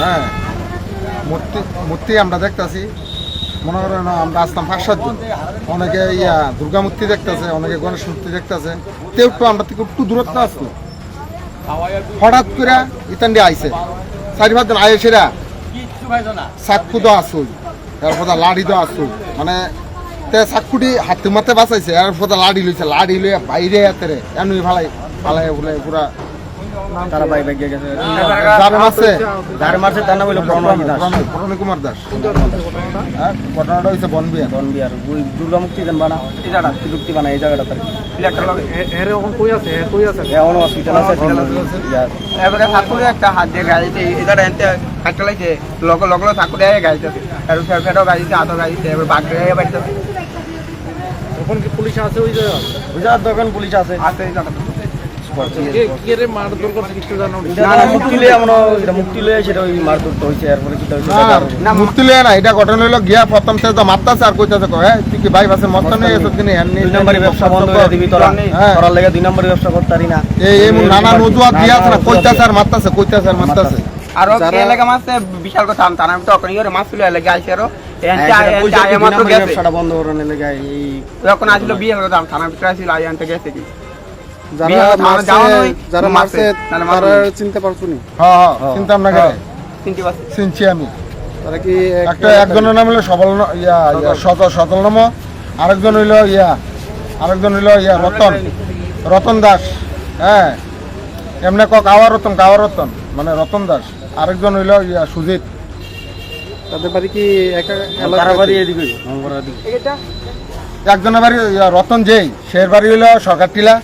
হ্যাঁ। মূর্তি মূর্তি আমরা দেখতাছি। মনে করেন আমরা আসতাম পাঁচ সাতজন অনেকে ইয়া দুর্গা মূর্তি দেখতেছে, অনেকে গণেশ মূর্তি দেখতেছে। তেও একটু আমরা থেকে একটু দূরত্ব আসলো হঠাৎ করে ইতান্ডি আইছে। চারি পাঁচজন আয়েসেরা চাক্ষু তো আসুই এরপর লাড়ি তো আসুই মানে তে চাক্ষুটি হাতে মাতে বাঁচাইছে এরপর লাড়ি লইছে, লাড়ি লইয়া বাইরে হাতেরে এনুই ভালাই ভালাই বলে পুরা তারা বাই বাই গেছে। যার মারছে? তার নাম হলো প্রণয় দাস। প্রণয় কুমার দাস। হ্যাঁ? ঘটনাটা হয়েছে বনবিয়া বন বিহার ওই দুর্গা মুক্তি দেন বানা এই জায়গাটা যুক্তি বানা এই জায়গাটা তার। হসপিটাল আছে? এবারে একটা হাত দিয়ে গাড়িতে এটা এনতে একটা লাগছে লগ লগ ঠাকুরে গাড়িতে আর ফের গাড়িতে আতো গাড়িতে এবার বাড়িতে ওই জায়গার দোকান পুলিশ আছে আছে এই জায়গাটা মুক্তি মুক্তি ওই মারধর তো হয়েছে এরপরে কি হয়েছে না মুক্তি লয়ে না এটা ঘটনা হলো গিয়া প্রথম থেকে তো মারতাছে আর কইতাছে কয় তুই কি ভাই বাসে মস্ত নিয়ে এসে তিনি হ্যান দুই নম্বরই ব্যবসা বন্ধ করে দিবি তোরা। করার লেগে দুই নম্বরই ব্যবসা করতে পারি না এই এই নানা নজুয়াত দিয়া আছে না কইতাছে আর মারতাছে কইতাছে আর মারতাছে আরও এলাকা মাসে বিশাল কথা তার আমি তো ওখানে ইয়ে মাছ তুলে এলাকা আইসে আরও এনতে সেটা এনতে পয়সা আয় দুই মাত্র নম্বরই গেছে ব্যবসাটা বন্ধ করার লেগে যখন আসলো বিয়ে হলো থানার ভিতরে আসছিল আই আনতে গেছে কি যারা বিয়ে হলো, আমার যাওয়া মারছে যারা মারছে, মারছে তারা চিনতে পারছ নি? হ্যাঁ। হ্যাঁ না চিনছি আমি। তারা কি একটা একজনের নাম হলো সবল ইয়া সতল। আরেকজন হইল ইয়া আরেকজন হইল ইয়া রতন। রতন দাস। হ্যাঁ। এমনি ক কাওয়া রতন কাওয়া রতন মানে রতন দাস। আরেকজন হইল ইয়া সুজিত। তাদের বাড়ি কি একজনের বাড়ি ইয়া রতন যেই। সের বাড়ি হইল সরকার টিলা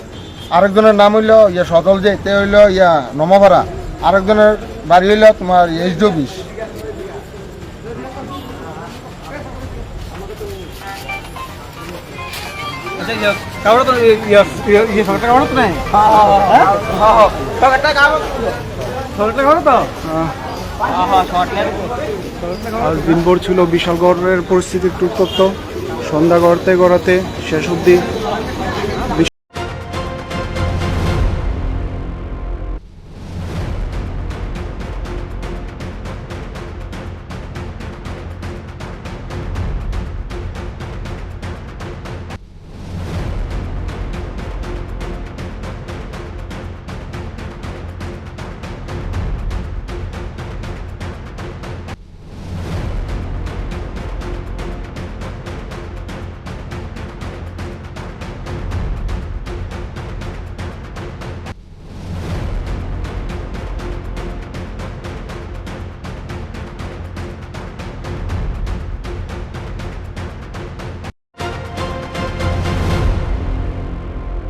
আরেকজনের নাম হইল ইয়া সদল যে তে হইল ইয়া নমভাড়া আরেকজনের বাড়ি হইল তোমার এইচ বিশ। কাউরে তো সরকার কাউরে তো নাই? সরকারটা কাউরে সরকারটা কাউরে তো? সরকার আজ দিনভর ছিল বিশালগড়ের পরিস্থিতি একটু উত্তপ্ত। সন্ধ্যা গড়তে গড়াতে শেষ অবধি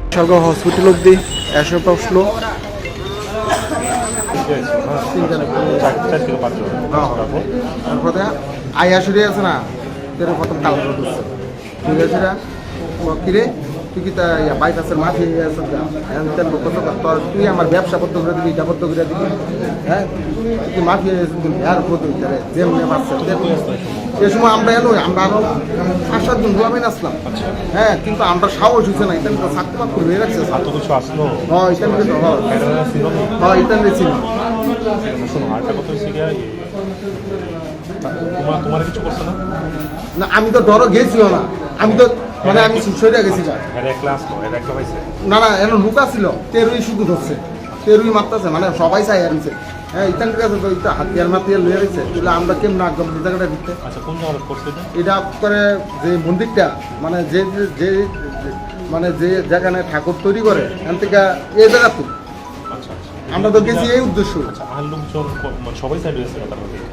বিশালগড় হসপিটাল অবধি এসে পৌঁছলো তারপরে আয়া শুরু আছে না, তেরো প্রথম কাল না? কিরে তুই কি তা বাইপাসের মাঠে তুই আমার ব্যবসা করতে করে দিবি, এটা করতে করে দিবি। হ্যাঁ তুই মাফিয়া আর যেমনি পাচ্ছে সে সময় আমরা এলো আমরা আরও পাঁচ সাতজন গোলামে আসলাম। হ্যাঁ কিন্তু আমরা সাহস হচ্ছে না তো সাতটা মাত্র রয়ে রাখছে এত কিছু আসলো? হ্যাঁ হ্যাঁ। হ্যাঁ ছিল তোমার কিছু করছে না? না আমি তো ডরও গেছিও না। আমি তো মানে আমি এর এর একটা পাইছে? না না এন লুকা ছিল তেরোই শুধু ধরছে। তেরোই মারতেছে মানে সবাই চাই আনছে হ্যাঁ ইতান কাছে তো ইতা হাতিয়ার মাতিয়ার লয়ে রয়েছে তাহলে আমরা জায়গাটা আচ্ছা কোন জায়গায় করছে এটা এটা করে যে মন্দিরটা মানে যে যে- মানে যে যেখানে ঠাকুর তৈরি করে এখান থেকে এই জায়গা তো। আচ্ছা আচ্ছা। আমরা তো গেছি এই উদ্দেশ্য। আর লোকজন ক- সবাই সাইড হয়েছে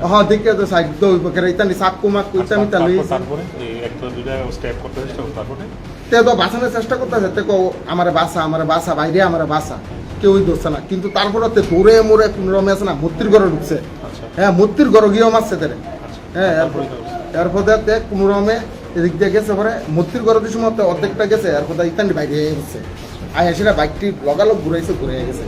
হ্যাঁ দেখে তো সাইড তো ইতানি সাক্কু মাক্কু ইতানি তারপর- তারপরে একটা দুইটা স্টেপ করতে চেষ্টা করো, তারপরে? তে তো বাঁচানোর চেষ্টা করতেছে তে কো আমার বাসা আমার বাসা বাইরে আমার বাসা কেউই ধরছে না। কিন্তু তারপরে দৌড়ে মোড়ে কোনো রমে না মূর্তির ঘরে ঢুকছে। হ্যাঁ মূর্তির ঘরে গিয়েও মারছে তারে হ্যাঁ এরপর দেখতে কোনো এদিক দিয়ে গেছে পরে মূর্তির ঘরে দিয়ে সময় অর্ধেকটা গেছে এরপর ইত্যাদি বাইরে গেছে। আর সেটা বাইকটি লগালগ ঘুরেছে ঘুরে গেছে।